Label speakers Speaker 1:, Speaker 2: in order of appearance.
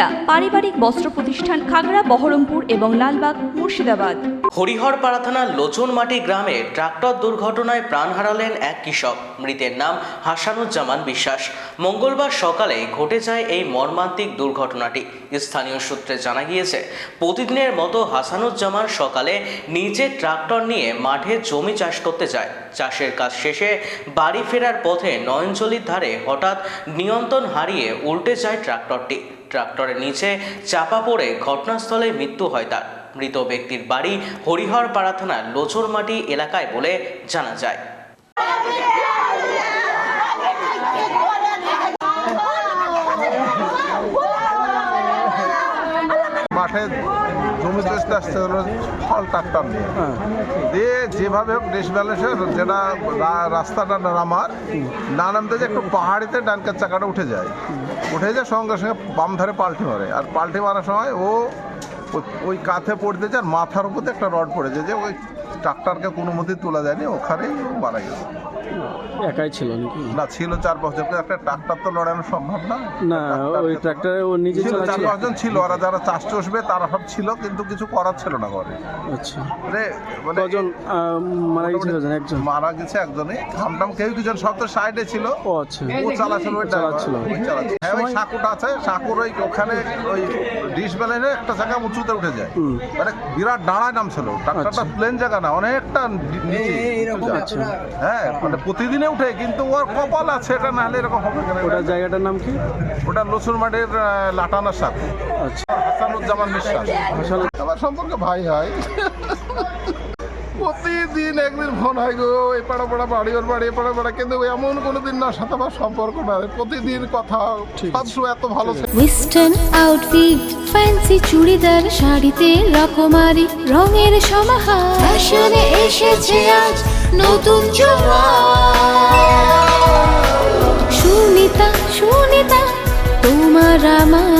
Speaker 1: সুনিতা পারিবারিক বস্ত্র প্রতিষ্ঠান খাগড়া, বহরমপুর এবং লালবাগ, মুর্শিদাবাদ।
Speaker 2: হরিহরপাড়া থানার লোচনমাটি গ্রামে ট্রাক্টর দুর্ঘটনায় প্রাণ হারালেন এক কৃষক। মৃতের নাম হাসানুজ্জামান বিশ্বাস। মঙ্গলবার সকালে ঘটে যায় এই মর্মান্তিক দুর্ঘটনাটি। স্থানীয় সূত্রে জানা গিয়েছে, প্রতিদিনের মতো হাসানুজ্জামান সকালে নিজে ট্রাক্টর নিয়ে মাঠে জমি চাষ করতে যায়। চাষের কাজ শেষে বাড়ি ফেরার পথে নয়নজলির ধারে হঠাৎ নিয়ন্ত্রণ হারিয়ে উল্টে যায় ট্রাক্টরটি। ট্রাক্টরের নিচে চাপা পড়ে ঘটনাস্থলে মৃত্যু হয় তার। মৃত ব্যক্তির বাড়ি হরিহরপাড়া থানার লোচরমাটি এলাকায় বলে জানা যায়।
Speaker 3: মাঠে জমি আসতে হলো ফল ট্রাক্টর নিয়ে। দিয়ে যেভাবে হোক ডিসব্যালেন্স ব্যালেন্সে যেটা রাস্তাটা নামার, না নামতে যে একটু পাহাড়িতে ডানকার চাকাটা উঠে যায়। উঠে যায়, সঙ্গে সঙ্গে বাম ধারে পাল্টে মারে। আর পাল্টে মারার সময় ও ওই- ওই কাঁথে পড়তে যায়, আর মাথার উপরে একটা রড পড়েছে যে ওই ট্রাক্টরকে কোনো মতেই তোলা যায়নি ওখানেই মারা গেছে।
Speaker 4: একাই ছিল নাকি?
Speaker 3: না ছিল চার বছর একটা ট্রাক্টর তো লড়ানো সম্ভব না।
Speaker 4: না ওই ট্রাক্টরে ও নিজে
Speaker 3: ছিল চার পাঁচজন ছিল ওরা যারা চাষ চষবে তারা সব ছিল কিন্তু কিছু করার ছিল না ঘরে।
Speaker 4: আচ্ছা।
Speaker 3: মানে মানে
Speaker 4: কজন মারা গেছে কজন একজন
Speaker 3: মারা গেছে একজনই। ঘামটাম কেউ কিছু সব তো সাইডে ছিল।
Speaker 4: ও আচ্ছা।
Speaker 3: ও চালাচ্ছিল। ওই
Speaker 4: চালাচ্ছিল।
Speaker 3: হ্যাঁ ওই সাঁকুটা আছে সাঁকুর ওই ওখানে ওই বেলাইনে একটা জায়গা উঁচুতে উঠে যায়। মানে বিরাট ডাঁড়ায় নামছিল। ট্রাক্টরটা
Speaker 4: আচ্ছা।
Speaker 3: প্লেন জায়গা না অনেকটা।
Speaker 4: আচ্ছা।
Speaker 3: হ্যাঁ মানে প্রতিদিনে উঠে কিন্তু ওর কপাল আছে এটা না হলে এরকম হবে?
Speaker 4: ওটা জায়গাটার নাম কি?
Speaker 3: ওটা লসুর মাঠের আহ, লাটানা সাঁকু
Speaker 4: আচ্ছা।
Speaker 3: হাসানুজ্জামান বিশ্বাস। আমার সম্পর্কে ভাই হয়। প্রতিদিন একদিন ফোন হয় গো এই পাড়া পাড়া বাড়ি ওর বাড়ি এ পাড়া পাড়া কিন্তু এমন কোনো দিন না সাথে আমার সম্পর্ক না। প্রতিদিন কথা। সবসময় এত ভালো ছিল
Speaker 5: ওয়েস্টার্ন আউটফিট ফ্যান্সি চুড়িদার শাড়িতে রকমারি রঙের সমাহার। ফ্যাশনে এসেছে আজ নতুন সুনিতা সুনিতা তোমার আমার